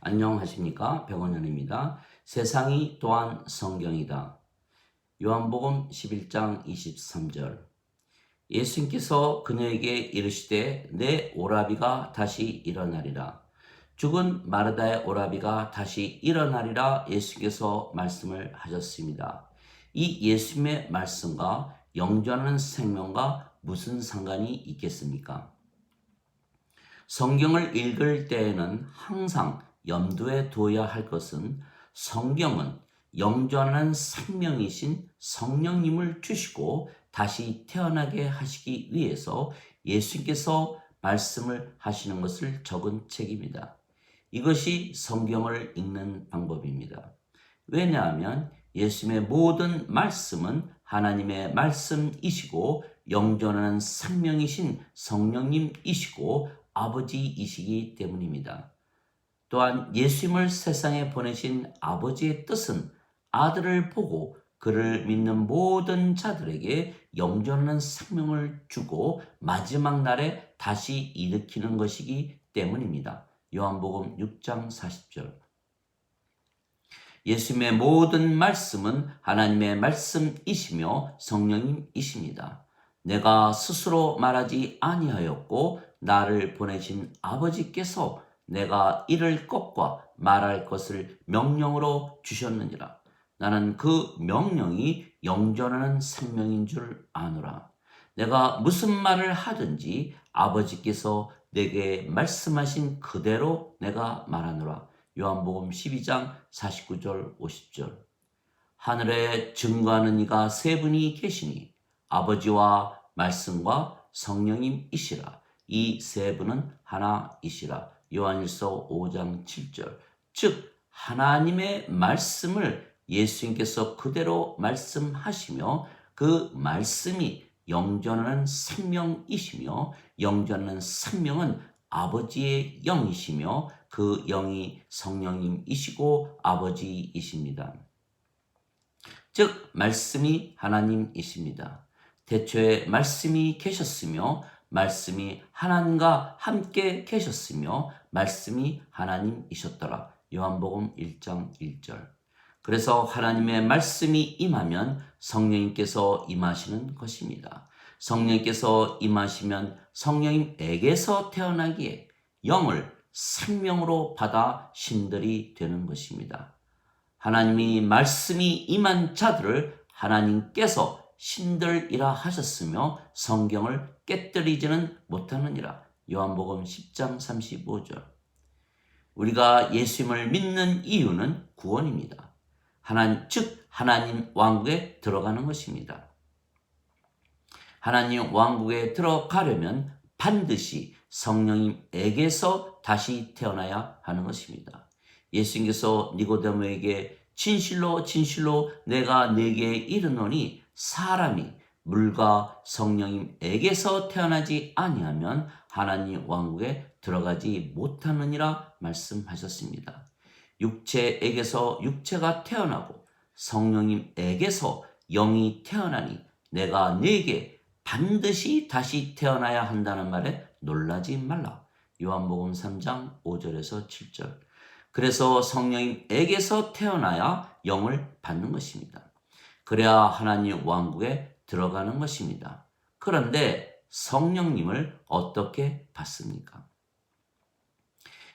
안녕하십니까 백원현입니다. 세상이 또한 성경이다. 요한복음 11장 23절 예수님께서 그녀에게 이르시되 내 오라비가 다시 일어나리라. 죽은 마르다의 오라비가 다시 일어나리라 예수께서 말씀을 하셨습니다. 이 예수님의 말씀과 영전하는 생명과 무슨 상관이 있겠습니까? 성경을 읽을 때에는 항상 염두에 두어야 할 것은 성경은 영전하는 생명이신 성령님을 주시고 다시 태어나게 하시기 위해서 예수님께서 말씀을 하시는 것을 적은 책입니다. 이것이 성경을 읽는 방법입니다. 왜냐하면 예수님의 모든 말씀은 하나님의 말씀이시고 영전하는 생명이신 성령님이시고 아버지이시기 때문입니다. 또한 예수님을 세상에 보내신 아버지의 뜻은 아들을 보고 그를 믿는 모든 자들에게 영전하는 생명을 주고 마지막 날에 다시 일으키는 것이기 때문입니다. 요한복음 6장 40절. 예수님의 모든 말씀은 하나님의 말씀이시며 성령님이십니다. 내가 스스로 말하지 아니하였고 나를 보내신 아버지께서 내가 이를 것과 말할 것을 명령으로 주셨느니라. 나는 그 명령이 영전하는 생명인 줄 아노라. 내가 무슨 말을 하든지 아버지께서 내게 말씀하신 그대로 내가 말하노라. 요한복음 12장 49절 50절. 하늘에 증거하는 이가 세 분이 계시니 아버지와 말씀과 성령님이시라. 이 세 분은 하나이시라. 요한일서 5장 7절. 즉 하나님의 말씀을 예수님께서 그대로 말씀하시며 그 말씀이 영전하는 생명이시며 영전하는 생명은 아버지의 영이시며 그 영이 성령님이시고 아버지이십니다. 즉 말씀이 하나님이십니다. 대초에 말씀이 계셨으며 말씀이 하나님과 함께 계셨으며 말씀이 하나님이셨더라. 요한복음 1장 1절. 그래서 하나님의 말씀이 임하면 성령님께서 임하시는 것입니다. 성령님께서 임하시면 성령님에게서 태어나기에 영을 생명으로 받아 신들이 되는 것입니다. 하나님이 말씀이 임한 자들을 하나님께서 신들이라 하셨으며 성경을 깨뜨리지는 못하느니라. 요한복음 10장 35절. 우리가 예수님을 믿는 이유는 구원입니다. 하나님, 즉, 하나님 왕국에 들어가는 것입니다. 하나님 왕국에 들어가려면 반드시 성령님에게서 다시 태어나야 하는 것입니다. 예수님께서 니고데모에게 진실로 진실로 내가 내게 이르노니 사람이 물과 성령님에게서 태어나지 아니하면 하나님 왕국에 들어가지 못하느니라 말씀하셨습니다. 육체에게서 육체가 태어나고 성령님에게서 영이 태어나니 내가 네게 반드시 다시 태어나야 한다는 말에 놀라지 말라. 요한복음 3장 5절에서 7절. 그래서 성령님에게서 태어나야 영을 받는 것입니다. 그래야 하나님 왕국에 들어가는 것입니다. 그런데 성령님을 어떻게 받습니까?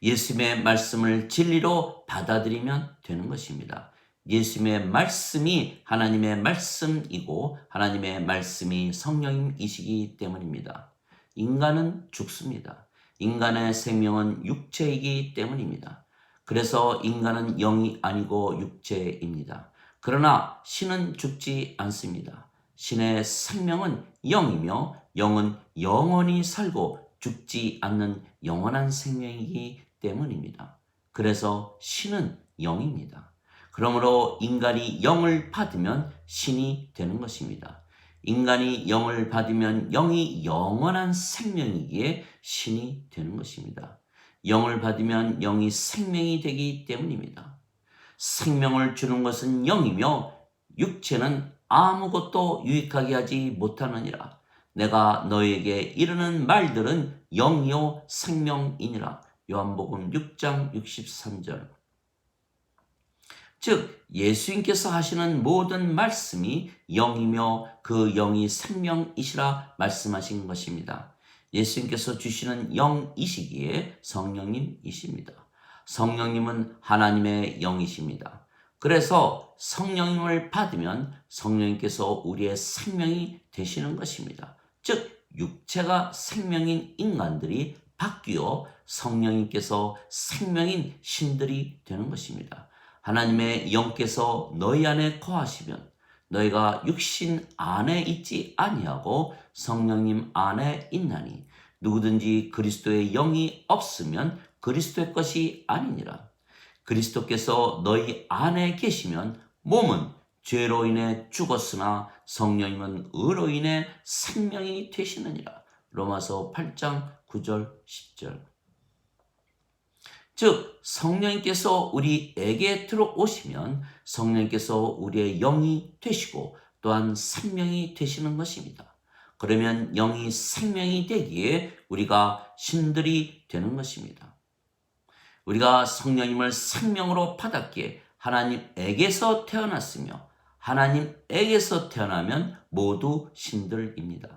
예수님의 말씀을 진리로 받아들이면 되는 것입니다. 예수님의 말씀이 하나님의 말씀이고 하나님의 말씀이 성령이시기 때문입니다. 인간은 죽습니다. 인간의 생명은 육체이기 때문입니다. 그래서 인간은 영이 아니고 육체입니다. 그러나 신은 죽지 않습니다. 신의 생명은 영이며 영은 영원히 살고 죽지 않는 영원한 생명이기 때문입니다. 그래서 신은 영입니다. 그러므로 인간이 영을 받으면 신이 되는 것입니다. 인간이 영을 받으면 영이 영원한 생명이기에 신이 되는 것입니다. 영을 받으면 영이 생명이 되기 때문입니다. 생명을 주는 것은 영이며 육체는 아무것도 유익하게 하지 못하느니라. 내가 너에게 이르는 말들은 영이요 생명이니라. 요한복음 6장 63절. 즉 예수님께서 하시는 모든 말씀이 영이며 그 영이 생명이시라 말씀하신 것입니다. 예수님께서 주시는 영이시기에 성령님이십니다. 성령님은 하나님의 영이십니다. 그래서 성령님을 받으면 성령님께서 우리의 생명이 되시는 것입니다. 즉 육체가 생명인 인간들이 바뀌어 성령님께서 생명인 신들이 되는 것입니다. 하나님의 영께서 너희 안에 거하시면 너희가 육신 안에 있지 아니하고 성령님 안에 있나니 누구든지 그리스도의 영이 없으면 그리스도의 것이 아니니라. 그리스도께서 너희 안에 계시면 몸은 죄로 인해 죽었으나 성령님은 의로 인해 생명이 되시느니라. 로마서 8장 9절 10절. 즉 성령님께서 우리에게 들어오시면 성령님께서 우리의 영이 되시고 또한 생명이 되시는 것입니다. 그러면 영이 생명이 되기에 우리가 신들이 되는 것입니다. 우리가 성령님을 생명으로 받았기에 하나님에게서 태어났으며 하나님에게서 태어나면 모두 신들입니다.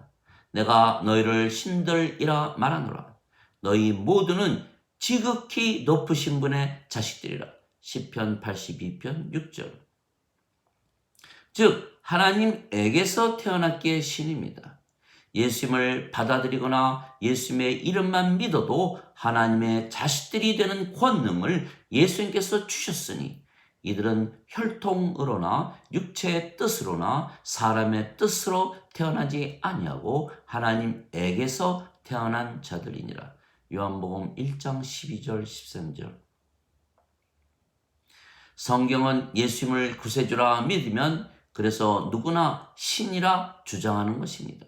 내가 너희를 신들이라 말하노라. 너희 모두는 지극히 높으신 분의 자식들이라. 10편 82편 6절. 즉 하나님에게서 태어났기에 신입니다. 예수님을 받아들이거나 예수님의 이름만 믿어도 하나님의 자식들이 되는 권능을 예수님께서 주셨으니 이들은 혈통으로나 육체의 뜻으로나 사람의 뜻으로 태어나지 아니하고 하나님에게서 태어난 자들이니라. 요한복음 1장 12절 13절. 성경은 예수님을 구세주라 믿으면 그래서 누구나 신이라 주장하는 것입니다.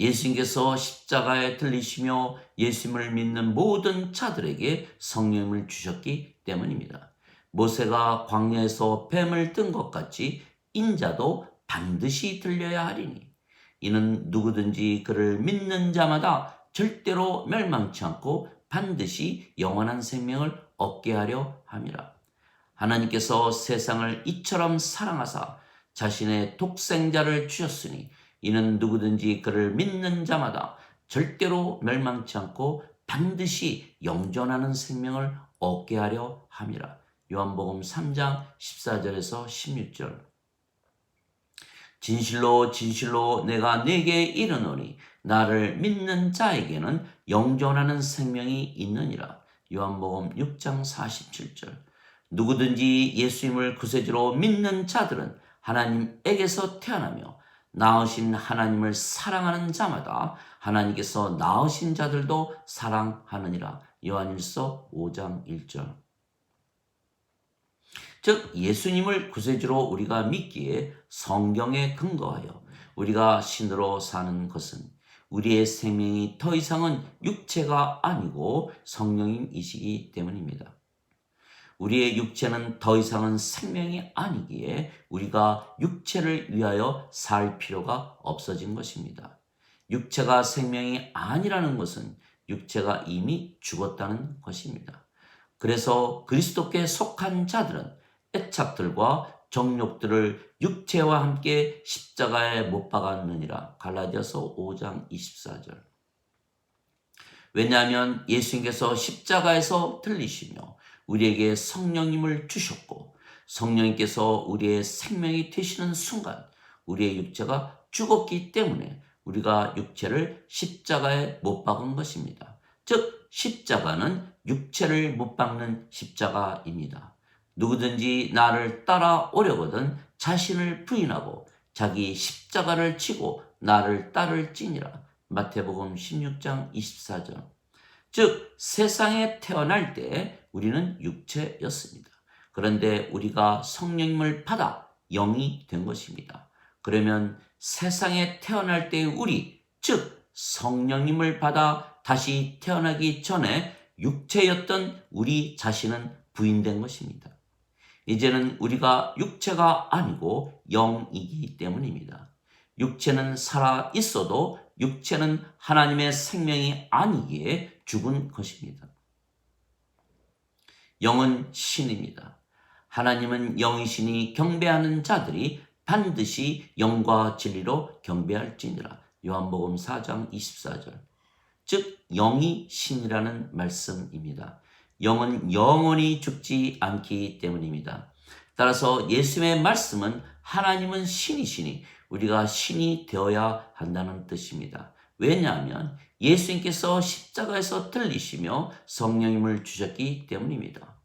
예수님께서 십자가에 들리시며 예수님을 믿는 모든 자들에게 성령을 주셨기 때문입니다. 모세가 광야에서 뱀을 뜬 것 같이 인자도 반드시 들려야 하리니 이는 누구든지 그를 믿는 자마다 절대로 멸망치 않고 반드시 영원한 생명을 얻게 하려 함이라. 하나님께서 세상을 이처럼 사랑하사 자신의 독생자를 주셨으니 이는 누구든지 그를 믿는 자마다 절대로 멸망치 않고 반드시 영존하는 생명을 얻게 하려 함이라. 요한복음 3장 14절에서 16절. 진실로 진실로 내가 네게 이르노니 나를 믿는 자에게는 영존하는 생명이 있느니라. 요한복음 6장 47절. 누구든지 예수님을 구세주로 믿는 자들은 하나님에게서 태어나며 낳으신 하나님을 사랑하는 자마다 하나님께서 낳으신 자들도 사랑하느니라. 요한일서 5장 1절. 즉 예수님을 구세주로 우리가 믿기에 성경에 근거하여 우리가 신으로 사는 것은 우리의 생명이 더 이상은 육체가 아니고 성령님이시기 때문입니다. 우리의 육체는 더 이상은 생명이 아니기에 우리가 육체를 위하여 살 필요가 없어진 것입니다. 육체가 생명이 아니라는 것은 육체가 이미 죽었다는 것입니다. 그래서 그리스도께 속한 자들은 애착들과 정욕들을 육체와 함께 십자가에 못 박았느니라. 갈라디아서 5장 24절. 왜냐하면 예수님께서 십자가에서 들리시며 우리에게 성령님을 주셨고 성령님께서 우리의 생명이 되시는 순간 우리의 육체가 죽었기 때문에 우리가 육체를 십자가에 못 박은 것입니다. 즉 십자가는 육체를 못 박는 십자가입니다. 누구든지 나를 따라오려거든 자신을 부인하고 자기 십자가를 치고 나를 따를지니라. 마태복음 16장 24절. 즉 세상에 태어날 때 우리는 육체였습니다. 그런데 우리가 성령님을 받아 영이 된 것입니다. 그러면 세상에 태어날 때 우리 즉 성령님을 받아 다시 태어나기 전에 육체였던 우리 자신은 부인된 것입니다. 이제는 우리가 육체가 아니고 영이기 때문입니다. 육체는 살아 있어도 육체는 하나님의 생명이 아니기에 죽은 것입니다. 영은 신입니다. 하나님은 영이시니 경배하는 자들이 반드시 영과 진리로 경배할지니라. 요한복음 4장 24절. 즉 영이 신이라는 말씀입니다. 영은 영원히 죽지 않기 때문입니다. 따라서 예수의 말씀은 하나님은 신이시니 우리가 신이 되어야 한다는 뜻입니다. 왜냐하면 예수님께서 십자가에서 들리시며 성령님을 주셨기 때문입니다.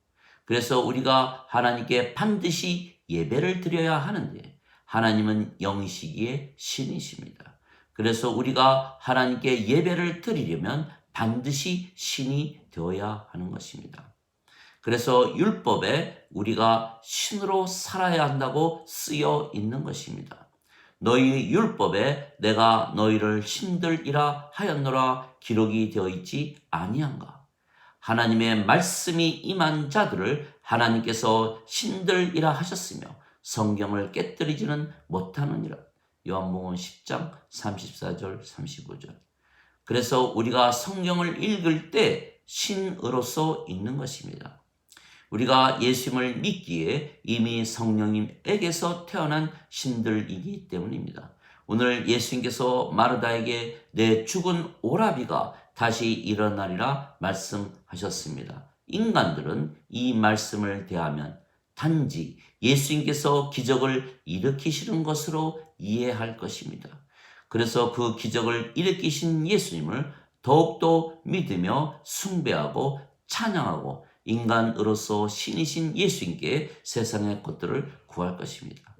그래서 우리가 하나님께 반드시 예배를 드려야 하는데 하나님은 영이시기에 신이십니다. 그래서 우리가 하나님께 예배를 드리려면 반드시 신이 되어야 하는 것입니다. 그래서 율법에 우리가 신으로 살아야 한다고 쓰여 있는 것입니다. 너희 율법에 내가 너희를 신들이라 하였노라 기록이 되어 있지 아니한가? 하나님의 말씀이 임한 자들을 하나님께서 신들이라 하셨으며 성경을 깨뜨리지는 못하느니라. 요한복음 10장 34절 35절. 그래서 우리가 성경을 읽을 때 신으로서 읽는 것입니다. 우리가 예수님을 믿기에 이미 성령님에게서 태어난 신들이기 때문입니다. 오늘 예수님께서 마르다에게 내 죽은 오라비가 다시 일어나리라 말씀하셨습니다. 인간들은 이 말씀을 대하면 단지 예수님께서 기적을 일으키시는 것으로 이해할 것입니다. 그래서 그 기적을 일으키신 예수님을 더욱더 믿으며 숭배하고 찬양하고 인간으로서 신이신 예수님께 세상의 것들을 구할 것입니다.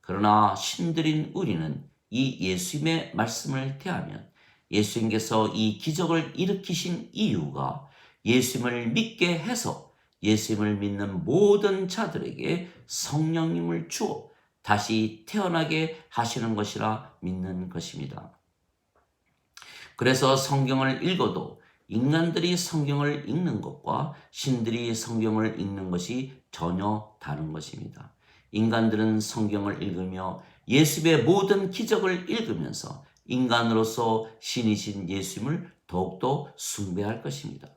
그러나 신들인 우리는 이 예수님의 말씀을 대하면 예수님께서 이 기적을 일으키신 이유가 예수님을 믿게 해서 예수님을 믿는 모든 자들에게 성령님을 주어 다시 태어나게 하시는 것이라 믿는 것입니다. 그래서 성경을 읽어도 인간들이 성경을 읽는 것과 신들이 성경을 읽는 것이 전혀 다른 것입니다. 인간들은 성경을 읽으며 예수의 모든 기적을 읽으면서 인간으로서 신이신 예수님을 더욱더 숭배할 것입니다.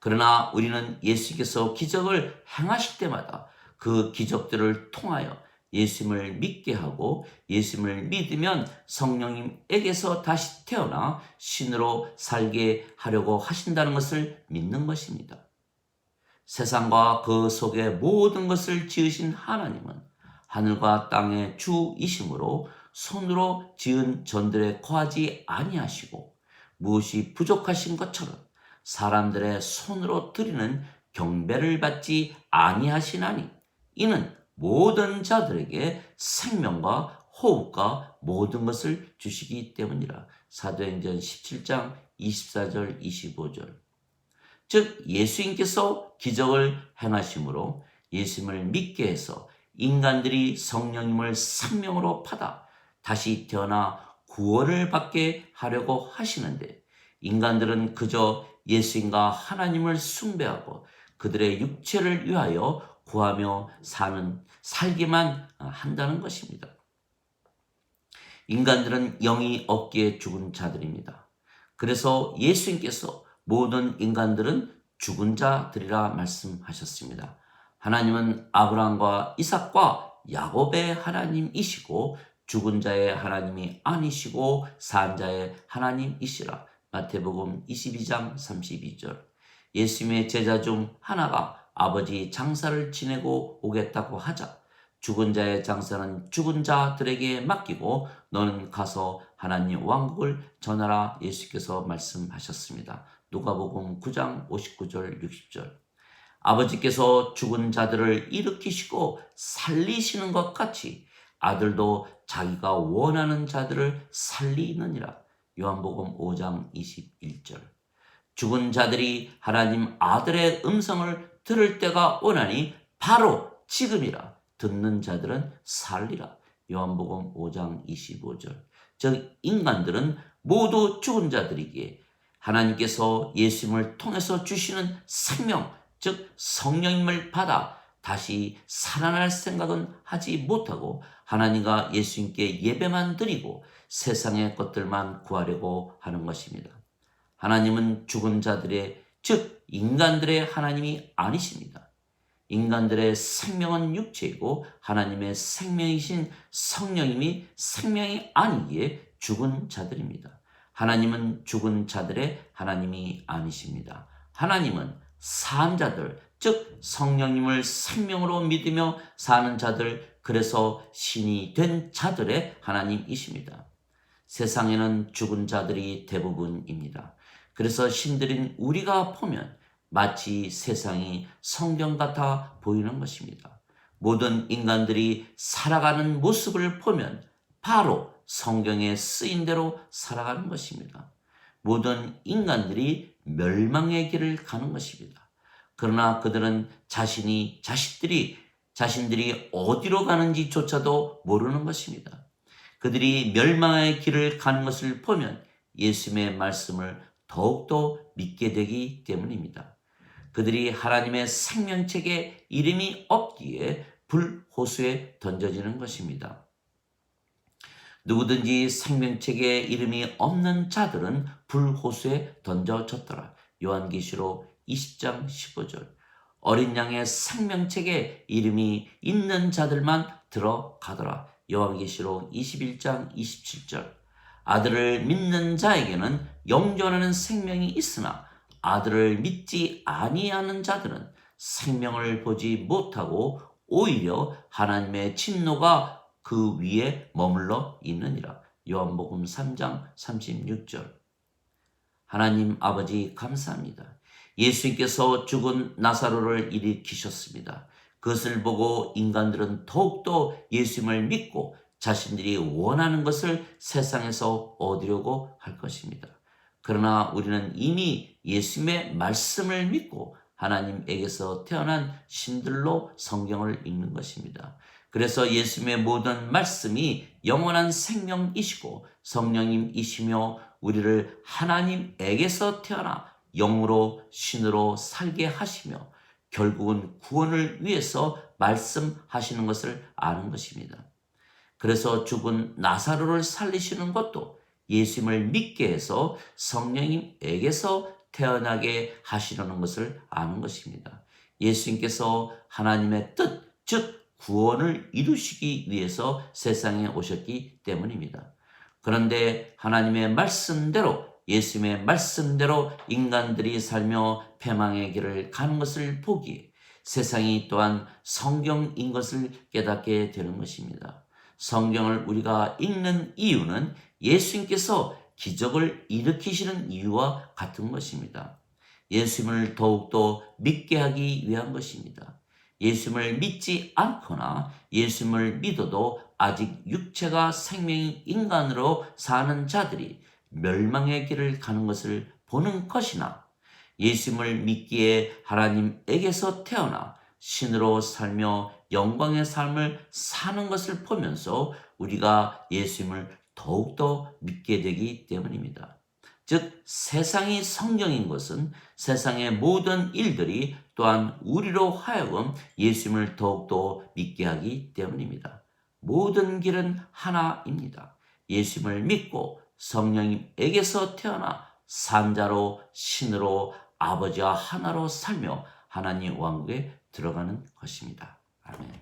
그러나 우리는 예수께서 기적을 행하실 때마다 그 기적들을 통하여 예수님을 믿게 하고 예수님을 믿으면 성령님에게서 다시 태어나 신으로 살게 하려고 하신다는 것을 믿는 것입니다. 세상과 그 속의 모든 것을 지으신 하나님은 하늘과 땅의 주이심으로 손으로 지은 전들에 거하지 아니하시고 무엇이 부족하신 것처럼 사람들의 손으로 드리는 경배를 받지 아니하시나니 이는 모든 자들에게 생명과 호흡과 모든 것을 주시기 때문이라. 사도행전 17장 24절 25절. 즉 예수님께서 기적을 행하심으로 예수님을 믿게 해서 인간들이 성령님을 생명으로 받아 다시 태어나 구원을 받게 하려고 하시는데 인간들은 그저 예수님과 하나님을 숭배하고 그들의 육체를 위하여 구하며 사는 살기만 한다는 것입니다. 인간들은 영이 없기에 죽은 자들입니다. 그래서 예수님께서 모든 인간들은 죽은 자들이라 말씀하셨습니다. 하나님은 아브라함과 이삭과 야곱의 하나님이시고 죽은 자의 하나님이 아니시고 산 자의 하나님이시라. 마태복음 22장 32절. 예수님의 제자 중 하나가 아버지 장사를 지내고 오겠다고 하자 죽은 자의 장사는 죽은 자들에게 맡기고 너는 가서 하나님 왕국을 전하라 예수께서 말씀하셨습니다. 누가복음 9장 59절 60절. 아버지께서 죽은 자들을 일으키시고 살리시는 것 같이 아들도 자기가 원하는 자들을 살리느니라. 요한복음 5장 21절. 죽은 자들이 하나님 아들의 음성을 들을 때가 오나니 바로 지금이라 듣는 자들은 살리라. 요한복음 5장 25절. 즉 인간들은 모두 죽은 자들이기에 하나님께서 예수님을 통해서 주시는 생명, 즉 성령님을 받아 다시 살아날 생각은 하지 못하고 하나님과 예수님께 예배만 드리고 세상의 것들만 구하려고 하는 것입니다. 하나님은 죽은 자들의 즉 인간들의 하나님이 아니십니다. 인간들의 생명은 육체이고 하나님의 생명이신 성령님이 생명이 아니기에 죽은 자들입니다. 하나님은 죽은 자들의 하나님이 아니십니다. 하나님은 산 자들, 즉 성령님을 생명으로 믿으며 사는 자들, 그래서 신이 된 자들의 하나님이십니다. 세상에는 죽은 자들이 대부분입니다. 그래서 신들인 우리가 보면 마치 세상이 성경 같아 보이는 것입니다. 모든 인간들이 살아가는 모습을 보면 바로 성경에 쓰인 대로 살아가는 것입니다. 모든 인간들이 멸망의 길을 가는 것입니다. 그러나 그들은 자신이 자식들이 자신들이 어디로 가는지조차도 모르는 것입니다. 그들이 멸망의 길을 가는 것을 보면 예수님의 말씀을 더욱더 믿게 되기 때문입니다. 그들이 하나님의 생명책에 이름이 없기에 불호수에 던져지는 것입니다. 누구든지 생명책에 이름이 없는 자들은 불호수에 던져졌더라. 요한계시록 20장 15절. 어린 양의 생명책에 이름이 있는 자들만 들어가더라. 요한계시록 21장 27절. 아들을 믿는 자에게는 영존하는 생명이 있으나 아들을 믿지 아니하는 자들은 생명을 보지 못하고 오히려 하나님의 진노가 그 위에 머물러 있느니라. 요한복음 3장 36절. 하나님 아버지 감사합니다. 예수님께서 죽은 나사로를 일으키셨습니다. 그것을 보고 인간들은 더욱더 예수님을 믿고 자신들이 원하는 것을 세상에서 얻으려고 할 것입니다. 그러나 우리는 이미 예수님의 말씀을 믿고 하나님에게서 태어난 신들로 성경을 읽는 것입니다. 그래서 예수님의 모든 말씀이 영원한 생명이시고 성령님이시며 우리를 하나님에게서 태어나 영으로 신으로 살게 하시며 결국은 구원을 위해서 말씀하시는 것을 아는 것입니다. 그래서 죽은 나사로를 살리시는 것도 예수님을 믿게 해서 성령님에게서 태어나게 하시려는 것을 아는 것입니다. 예수님께서 하나님의 뜻, 즉 구원을 이루시기 위해서 세상에 오셨기 때문입니다. 그런데 하나님의 말씀대로 예수님의 말씀대로 인간들이 살며 패망의 길을 가는 것을 보기에 세상이 또한 성경인 것을 깨닫게 되는 것입니다. 성경을 우리가 읽는 이유는 예수님께서 기적을 일으키시는 이유와 같은 것입니다. 예수님을 더욱더 믿게 하기 위한 것입니다. 예수님을 믿지 않거나 예수님을 믿어도 아직 육체가 생명인 인간으로 사는 자들이 멸망의 길을 가는 것을 보는 것이나 예수님을 믿기에 하나님에게서 태어나 신으로 살며 영광의 삶을 사는 것을 보면서 우리가 예수님을 더욱더 믿게 되기 때문입니다. 즉, 세상이 성경인 것은 세상의 모든 일들이 또한 우리로 하여금 예수님을 더욱더 믿게 하기 때문입니다. 모든 길은 하나입니다. 예수님을 믿고 성령님에게서 태어나 산자로 신으로 아버지와 하나로 살며 하나님 왕국에 들어가는 것입니다. 아멘.